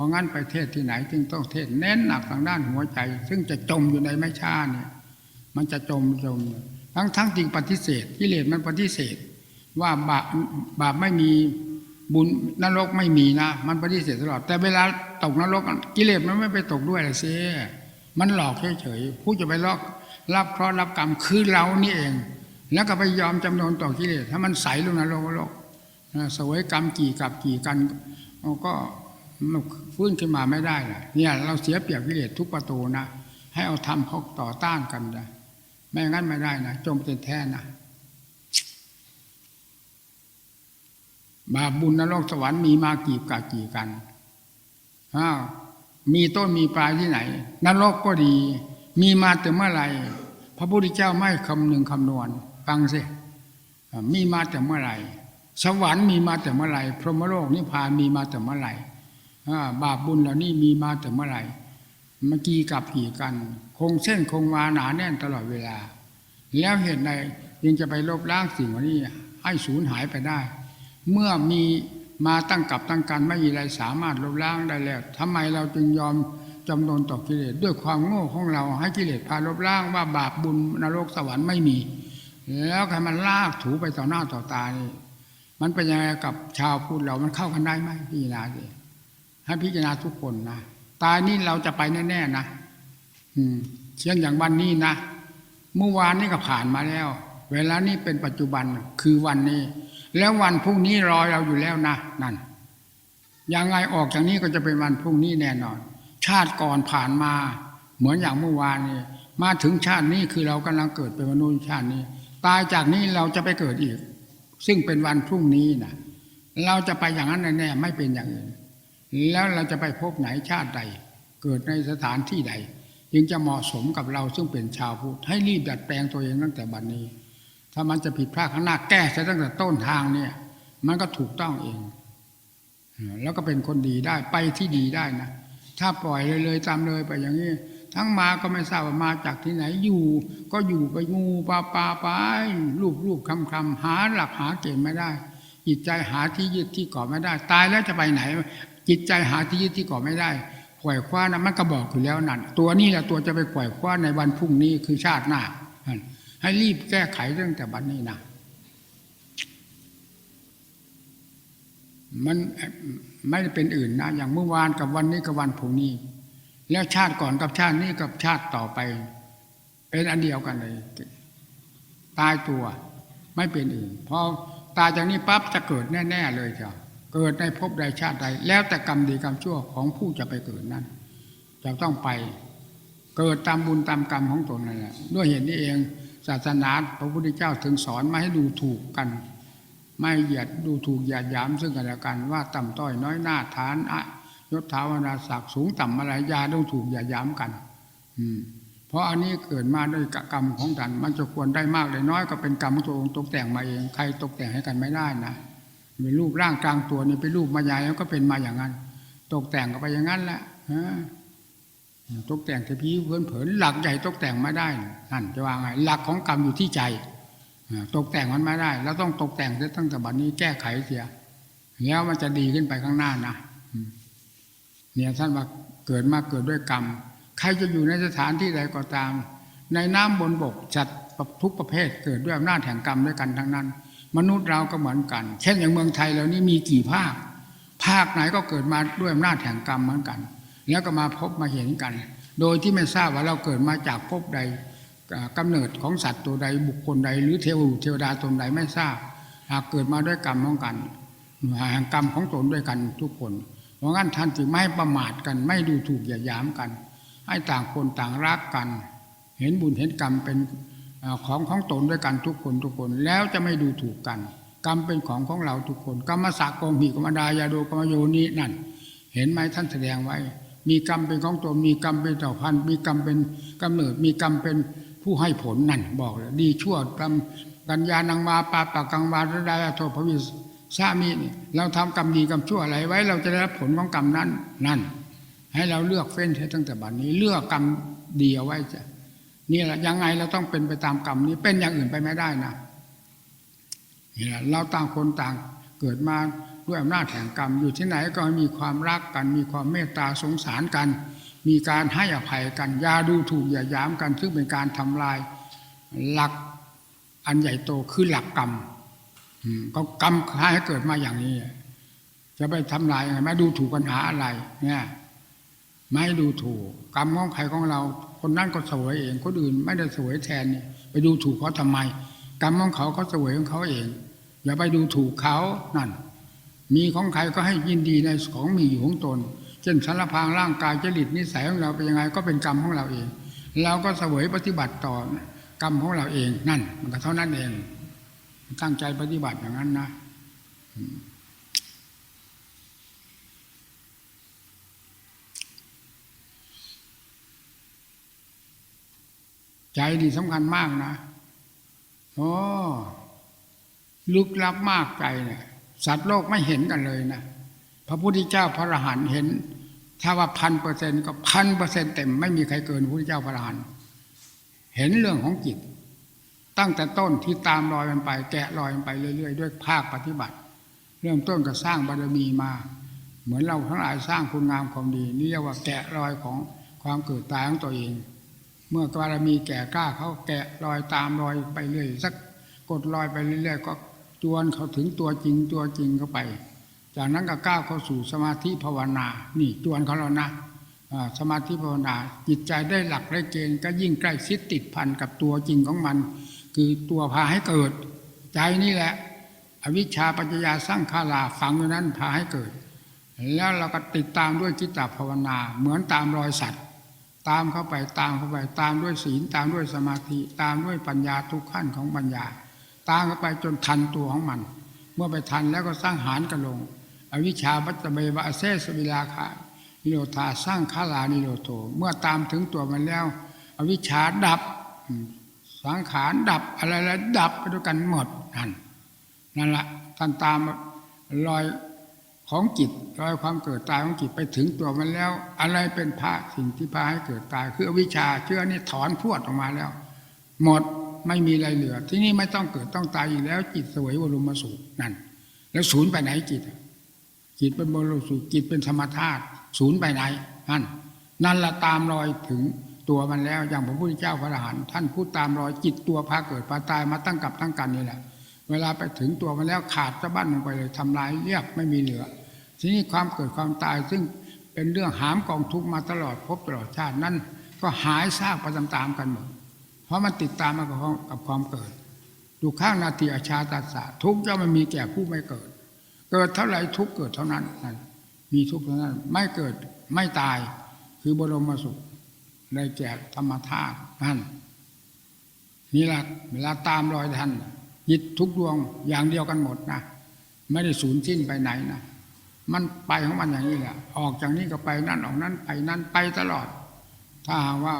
ราะงั้นไปเทศที่ไหนจึงต้องเทศเน้นหนักทางด้านหัวใจ ซึ่งจะจมอยู่ในไม่ช้าเนี่ยมันจะจมจมทั้งทั้งจริงปฏิเสธกิเลสมันปฏิเสธ ว่าบาปบาปไม่มีบุญนรกไม่มีนะ มันปฏิเสธตลอด แต่เวลาตกนรกกิเลสมันไม่ไปตกด้วยละเสียมันหลอกเฉยๆผู้จะไปลอกรับเคราะห์รับกรรมคือเรานี่เอง แล้วก็ไปยอมจำนนต่อกิเลสถ้ามันใสลงนรกโลกสวยกรรมกี่กับกี่กันก็ ฟื้นขึ้นมาไม่ได้ล่ะเนี่ยเราเสียเปรียบกิเลสทุกประตูนะให้เอาทำเขาต่อต้านกันนะไม่งั้นไม่ได้นะจมเป็นแท้นะบาปบุญนรกสวรรค์มีมากี่กากี่กันอ้าวมีต้นมีปลายที่ไหนนรกก็ดี มีมาแต่เมื่อไหร่พระพุทธเจ้าไม่คำหนึ่งคำนวณฟังสิมีมาแต่เมื่อไหร่สวรรค์มีมาแต่เมื่อไหร่พรหมโลกนิพพานมีมาแต่เมื่อไหร่ บาปบุญเหล่านี้มีมาแต่เมื่อไหร่เมื่อกี้กับกี่กัน คงเส้นคงวาหนาแน่นตลอดเวลา แล้วเหตุใดยังจะไปลบล้างสิ่งเหล่านี้ให้สูญหายไปได้ เมื่อมีมาตั้งกับตั้งกันไม่มีอะไรสามารถลบล้างได้แล้วทำไมเราจึงยอมจำนนต่อกิเลสด้วยความโง่ของเราให้กิเลสพาลบล้างว่าบาปบุญนรกสวรรค์ไม่มี แล้วใครมันลากถูไปต่อหน้าต่อตานี่มันเป็นยังไงกับชาวพุทธเรามันเข้ากันได้ไหมพิจารณาสิ ให้พิจารณาทุกคนนะตายนี่เราจะไปแน่ๆนะอืมเช่นอย่างวันนี้นะเมื่อวานนี้ก็ผ่านมาแล้ว เวลานี้เป็นปัจจุบันคือวันนี้ แล้ววันพรุ่งนี้รอเราอยู่แล้วนะนั่นยังไงออกจากนี้ก็จะเป็นวันพรุ่งนี้แน่นอน ชาติก่อนผ่านมา เหมือนอย่างเมื่อวานนี้มาถึงชาตินี้คือเรากำลังเกิดเป็นมนุษย์ชาตินี้ ตายจากนี้เราจะไปเกิดอีก ซึ่งเป็นวันพรุ่งนี้นะเราจะไปอย่างนั้นแน่ๆไม่เป็นอย่างอื่น แล้วเราจะไปพบไหนชาติใด เกิดในสถานที่ใด จึงจะเหมาะสมกับเราซึ่งเป็นชาวพุทธให้รีบดัดแปลงตัวเองตั้งแต่บัดนนี้ ถ้ามันจะผิดพลาดข้างหน้าแก้ซะตั้งแต่ต้นทางเนี่ย มันก็ถูกต้องเอง แล้วก็เป็นคนดีได้ไปที่ดีได้นะถ้าปล่อยเลยเลยตามเลยไปอย่างนี้ทั้งมาก็ไม่ทราบว่ามาจากที่ไหนอยู่ ก็อยู่ไปงูปลาปลาไปรูปรูปคำคำหาหลักหาเกณฑ์ไม่ได้จิตใจหาที่ยึดที่เกาะไม่ได้ ตายแล้วจะไปไหน จิตใจหาที่ยึดที่เกาะไม่ได้ปล่อยคว้านะมันก็บอกอยู่แล้วนั่นตัวนี้แหละตัวจะไปปล่อยคว้าในวันพรุ่งนี้คือชาติหน้าให้รีบแก้ไขเรื่องแต่บัดนนี้นะมันไม่ได้เป็นอื่นนะ อย่างเมื่อวานกับวันนี้กับวันพรุ่งนี้ แล้วชาติก่อนกับชาตินี้กับชาติต่อไป เป็นอันเดียวกันเลย ตายตัว ไม่เป็นอื่นพอตายจากนี้ปั๊บจะเกิดแน่ ๆ เลยจ้ะ เกิดในภพใดชาติใด แล้วแต่กรรมดีกรรมชั่วของผู้จะไปเกิดนั้นจะต้องไปเกิดตามบุญตามกรรมของตนนั่นแหละด้วยเหตุนี้เองศาสนาพระพุทธเจ้าถึงสอนมาให้ดูถูกกัน ไม่เหยียดดูถูกหยาดหยามซึ่งกันและกันว่าต่ำต้อยน้อยหน้าฐานอะยศถาวนาศักดิ์สูงต่ำอะไรยาต้องถูกหยาดหยามกัน อืมเพราะอันนี้เกิดมาด้วยกรรมของท่านมันจะควรได้มากเลยน้อยก็เป็นกรรมของตัวเองตกแต่งมาเอง ใครตกแต่งให้กันไม่ได้นะ เป็นรูปร่างกลางตัวนี่เป็นรูปมายาแล้วก็เป็นมาอย่างนั้น ตกแต่งก็ไปอย่างนั้นแหละตกแต่งแต่พีเพื่อนเผินหลักใหญ่ตกแต่งไม่ได้นั่นจะว่าไงหลักของกรรมอยู่ที่ใจตกแต่งมันไม่ได้แล้วต้องตกแต่งตั้งแต่บัดนี้แก้ไขเสียแล้วมันจะดีขึ้นไปข้างหน้านะเนี่ยท่านว่าเกิดมาเกิดด้วยกรรม ใครจะอยู่ในสถานที่ใดก็ตาม ในน้ำบนบกจัดทุกประเภทเกิดด้วยอำนาจแห่งกรรมด้วยกันทั้งนั้น มนุษย์เราก็เหมือนกัน เช่นอย่างเมืองไทยเรานี่มีกี่ภาค ภาคไหนก็เกิดมาด้วยอำนาจแห่งกรรมเหมือนกัน แล้วก็มาพบมาเห็นกัน โดยที่ไม่ทราบว่าเราเกิดมาจากภพใดกำเนิดของสัตว์ตัวใดบุคคลใด หรือเทวเทวดาตนใดไม่ทราบ หากเกิดมาด้วยกรรมของกันแห่งกรรมของตนด้วยกันทุกคน เพราะงั้นท่านจึงไม่ประมาทกันไม่ดูถูกอย่าย้ำกัน ให้ต่างคนต่างรักกัน เห็นบุญเห็นกรรมเป็น ของของตนด้วยกันทุกคนทุกคนแล้วจะไม่ดูถูกกัน กรรมเป็นของของเราทุกคนกรรมสากงหีกรรมดายาโดกรรมโยนีนั่น เห็นไหมท่านแสดงไว้ มีกรรมเป็นของตนมีกรรมเป็นเจ้าพันมีกรรมเป็นกำเนิด มีกรรมเป็นผู้ให้ผลนั่นบอกเลยดีชั่วกรรมกัญญานังมาปาปากังวาระดาโทภวิสามีนี่เราทำกรรมดีกรรมชั่วอะไรไว้ เราจะได้รับผลของกรรมนั้นนั่น ให้เราเลือกเฟ้นใช้ตั้งแต่บัดนี้ เลือกกรรมดีเอาไว้จะ นี่แหละยังไงเราต้องเป็นไปตามกรรมนี้เป็นอย่างอื่นไปไม่ได้นะนี่แหละเราต่างคนต่างเกิดมาด้วยอำนาจแห่งกรรมอยู่ที่ไหนก็มีความรักกัน มีความเมตตาสงสารกัน มีการให้อภัยกันอย่าดูถูกอย่ายามกันซึ่งเป็นการทำลายหลักอันใหญ่โตคือหลักกรรมก็กรรมให้เกิดมาอย่างนี้ จะไปทำลายยังไงไม่ดูถูกปัญหาอะไร เนี่ย ไม่ดูถูก กรรมของใครของเรา คนนั้นก็เสวยเองคนอื่นไม่ได้เสวยแทนนี่ไปดูถูกเขาทำไม กรรมของเขาเขาเสวยของเขาเอง อย่าไปดูถูกเขานั่น มีของใครก็ให้ยินดีในของมีอยู่ของตน เช่นสารพางร่างกายจริตนิสัยของเราเป็นยังไงก็เป็นกรรมของเราเองเราก็เสวยปฏิบัติต่อกรรมของเราเองนั่น มันก็เท่านั้นเอง ตั้งใจปฏิบัติอย่างนั้นนะ ใจดีสำคัญมากนะโอ้ลึกลับมากใจเนี่ยสัตว์โลกไม่เห็นกันเลยนะพระพุทธเจ้าพระอรหันต์เห็น ถ้าว่าพันเปอร์เซ็นต์ก็พันเปอร์เซ็นต์เต็มไม่มีใครเกินพระพุทธเจ้าพระอรหันต์เห็นเรื่องของจิต ตั้งแต่ต้นที่ตามรอยมันไป แกะรอยมันไปเรื่อยๆ ด้วยภาคปฏิบัติ เริ่มต้นก็สร้างบารมีมา เหมือนเราทั้งหลายสร้างคุณงามความดีนี่เรียกว่าแกะรอยของความเกิดตายของตัวเอง เมื่อบารมีแก่กล้าเขาแกะรอยตามรอยไปเรื่อยสักกดรอยไปเรื่อยๆก็จวนเขาถึงตัวจริงตัวจริงเข้าไป จากนั้นก็ก้าวเข้าสู่สมาธิภาวนา นี่จวนเขาแล้วนะสมาธิภาวนาจิตใจได้หลักได้เกณฑ์ก็ยิ่งใกล้ชิดติดพันกับตัวจริงของมัน คือตัวพาให้เกิด ใจนี่แหละ อวิชชาปัญญาสร้างคาราฝังอยู่นั้นพาให้เกิด แล้วเราก็ติดตามด้วยจิตตภาวนาเหมือนตามรอยสัตว์ ตามเข้าไปตามเข้าไป ตามด้วยศีลตามด้วยสมาธิ ตามด้วยปัญญาทุกขั้นของปัญญา ตามเข้าไปจนทันตัวของมัน เมื่อไปทันแล้วก็สร้างหารกันลง อวิชชาปัจเบวะเซสวิลาคานิโรธาสร้างคาลานิโรโทเมื่อตามถึงตัวมันแล้ว อวิชชาดับสังขารดับอะไรแล้วดับไปด้วยกันหมดนั่นนั่นละท่านตามรอย ของจิตรอยความเกิดตายของจิตไปถึงตัวมันแล้ว อะไรเป็นพระสิ่งที่พาให้เกิดตาย คืออวิชชาเชื่อนี่ถอนพวดออกมาแล้ว หมดไม่มีอะไรเหลือ ที่นี่ไม่ต้องเกิดต้องตายอีกแล้ว จิตสวยวรมสุขนั่น แล้วศูนย์ไปไหนจิต จิตเป็นบริสุทธิ์จิตเป็นธรรมธาตุศูนย์ไปไหนนั่นนั่นละตามรอยถึงตัวมันแล้วอย่างพระพุทธเจ้าพระอรหันต์ท่านพูดตามรอยจิตตัวพาเกิดพาตายมาตั้งกับตั้งกันนี่แหละ เวลาไปถึงตัวมันแล้วขาดสะบั้นลงไปเลยทำลายเรียบไม่มีเหลือ ทีนี้ความเกิดความตายซึ่งเป็นเรื่องหามกองทุกมาตลอดพบตลอดชาตินั้น ก็หายซากไปตามๆกันหมด เพราะมันติดตามมากับความกับความเกิดดูข้างนาทีอาชาตัสสะทุกย่อมมันมีแก่ผู้ไม่เกิด เกิดเท่าไหร่ทุกเกิดเท่านั้นนั่นมีทุกเท่านั้น ไม่เกิดไม่ตายคือบรมสุขได้แก่ธรรมธาตุนั่นนี่ละเวลาตามรอยท่านจิตทุกดวงอย่างเดียวกันหมดนะไม่ได้สูญสิ้นไปไหนนะ มันไปของมันอย่างนี้แหละออกจากนี้ก็ไปนั่นออกนั้นไปนั่นไปตลอด ถ้าหากว่า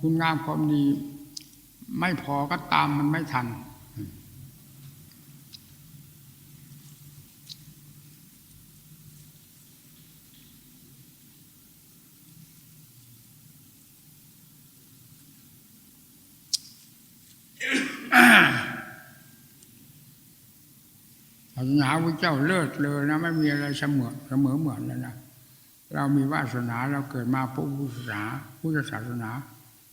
คุณงามความดี ไม่พอก็ตามมันไม่ทัน ศาสนาพระเจ้าเลิศเลยนะไม่มีอะไรเสมอเสมอเหมือนเลยนะเรามีวาสนาเราเกิดมาพุทธศาสนาพุทธศาสนา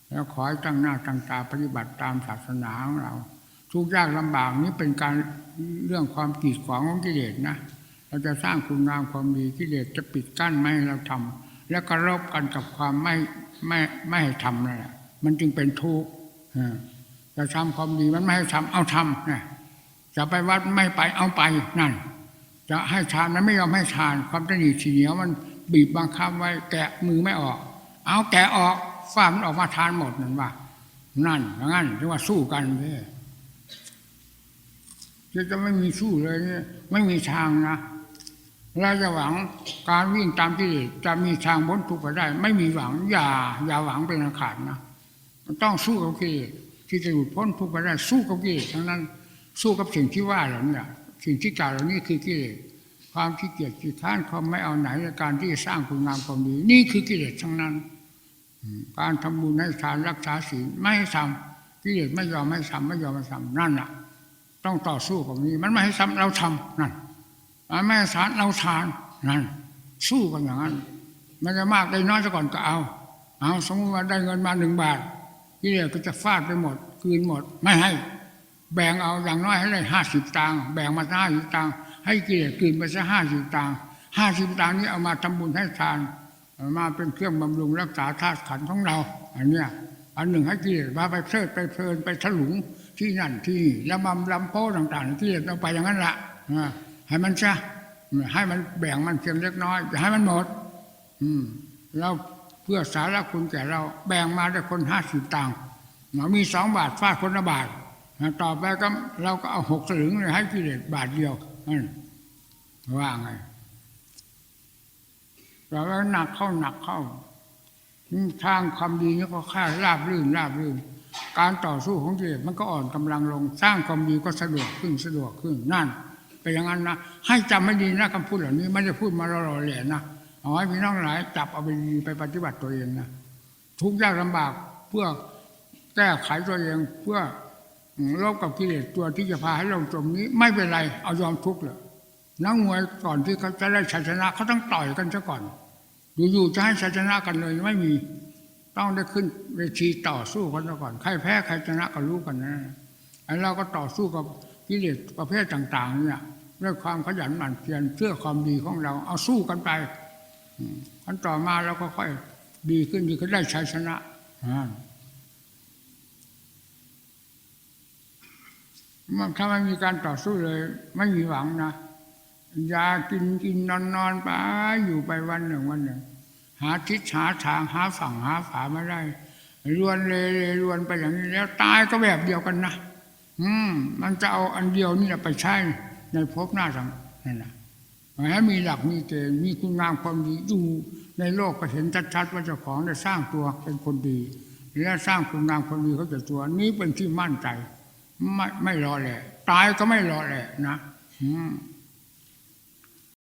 แล้วขอให้ตั้งหน้าตั้งตาปฏิบัติตามศาสนาของเรา ทุกยากลำบากนี้เป็นการเรื่องความกีดขวางของกิเลสนะเราจะสร้างคุณงามความดีกิเลสจะปิดกั้นไม่ให้เราทำแล้วก็รบกันกับความไม่ไม่ไม่ให้ทำนั่นแหละมันจึงเป็นทุกข์จะทำความดีมันไม่ให้ทำเอาทำนะ จะไปวัดไม่ไปเอาไปนั่น จะให้ทานมันไม่ยอมให้ทาน ความตนีทีเหนียวมันบีบบังคับไว้แกะมือไม่ออก เอาแกะออกฟ้ามันออกมาทานหมดนั่นว่า นั่นอย่างนั้นที่ว่าสู้กันเลยจะจะไม่มีสู้เลยเนี่ยไม่มีทางนะเราจะหวังการวิ่งตามที่จะมีทางพ้นทุกข์ไปได้ ไม่มีหวังอย่าอย่าหวังเป็นอันขาดนะมันต้องสู้กับกิเลสที่จะหลุดพ้นทุกข์ไปได้สู้กับกิเลสทั้งนั้น สู้กับสิ่งที่ว่าเหล่านี้สิ่งที่กล่าวเหล่านี้คือกิเลสความขี้เกียจขี้ข้านความไม่เอาไหนในการที่จะสร้างคุณงามความดีนี่คือกิเลสทั้งนั้น การทำบุญให้ทานรักษาศีลไม่ให้ทำกิเลสไม่ยอมให้ทำไม่ยอมให้ทำนั่นน่ะต้องต่อสู้กับนี้ มันไม่ให้ทำเราทำนั่นอ่าแม่สารเราทานนั่นสู้กันอย่างนั้นไม่ได้มากได้น้อยซะก่อนก็เอา เอาสมมติว่าได้เงินมาหนึ่งบาทกิเลสก็จะฟาดไปหมด คืนหมดไม่ให้ แบ่งเอาอย่างน้อยให้ได้ห้าสิบตังค์แบ่งมาห้าสิบตังค์ให้กิเลสคืนไปซะห้าสิบตังค์ห้าสิบตังค์นี้เอามาทำบุญให้ทานมาเป็นเครื่องบำรุงรักษาธาตุขันธ์ของเรา อันเนี้ยอันหนึ่งให้กิเลสมาไปเพลิดไปเพลินไปถลุงที่นั่นที่นี่แล้วมาลำโพต่างๆกิเลสเอาไปอย่างนั้นละให้มันซะให้มันแบ่งมันเพียงเล็กน้อยอย่าให้มันหมด อืมเราเพื่อสาระคุณแก่เราแบ่งมาได้คนห้าสิบตังค์เรามีสองบาทฟาดคนละบาท ต่อไปก็เราก็เอาหกสลึงให้กิเลสบาทเดียวว่าไงเราก็หนักเข้าหนักเข้าทางความดีนี่ก็ค่าราบรื่นราบรื่น การต่อสู้ของกิเลสมันก็อ่อนกำลังลง สร้างความดีก็สะดวกขึ้นสะดวกขึ้นนั่นเป็นอย่างนั้นนะให้จำให้ดีนะคำพูดเหล่านี้ไม่ได้พูดมาหล่อๆแหลนะเอาให้พี่น้องหลายจับเอาไปดีไปปฏิบัติตัวเองนะทุกยากลำบากเพื่อแก้ไขตัวเองเพื่อ ลบกับกิเลสตัวที่จะพาให้เราจมนี้ ไม่เป็นไรเอายอมทุกข์เลยนักมวยก่อนที่เขาจะได้ชัยชนะเขาต้องต่อยกันซะก่อนอยู่ๆจะให้ชัยชนะกันเลยไม่มีต้องได้ขึ้นเวทีต่อสู้กันซะก่อนใครแพ้ใครชนะก็รู้กันนะไอ้เราก็ต่อสู้กับกิเลสประเภทต่าง ๆ เนี่ยด้วยความขยันหมั่นเพียรเพื่อความดีของเรา เอาสู้กันไปอันต่อมาเราก็ค่อยดีขึ้นดีขึ้นได้ชัยชนะอ่า มันถ้าไม่มีการต่อสู้เลย ไม่มีหวังนะยากินกินนอนนอนไปอยู่ไปวันหนึ่งวันหนึ่ง หาทิศหาทางหาฝั่งหาฝาไม่ได้รวนเลยเลยรวนไปอย่างนี้แล้วตายก็แบบเดียวกันนะอืม มันจะเอาอันเดียวนี่แหละไปใช้ในภพหน้าสังนั่นนะให้มีหลักมีเกณฑ์มีคุณงามความดีอยู่ในโลกก็เห็นชัดๆว่าเจ้าของได้สร้างตัวเป็นคนดี และสร้างคุณงามความดีเขาจะตัวนี้เป็นที่มั่นใจ ไม่ไม่รอแหละตายก็ไม่รอแหละนะ อืม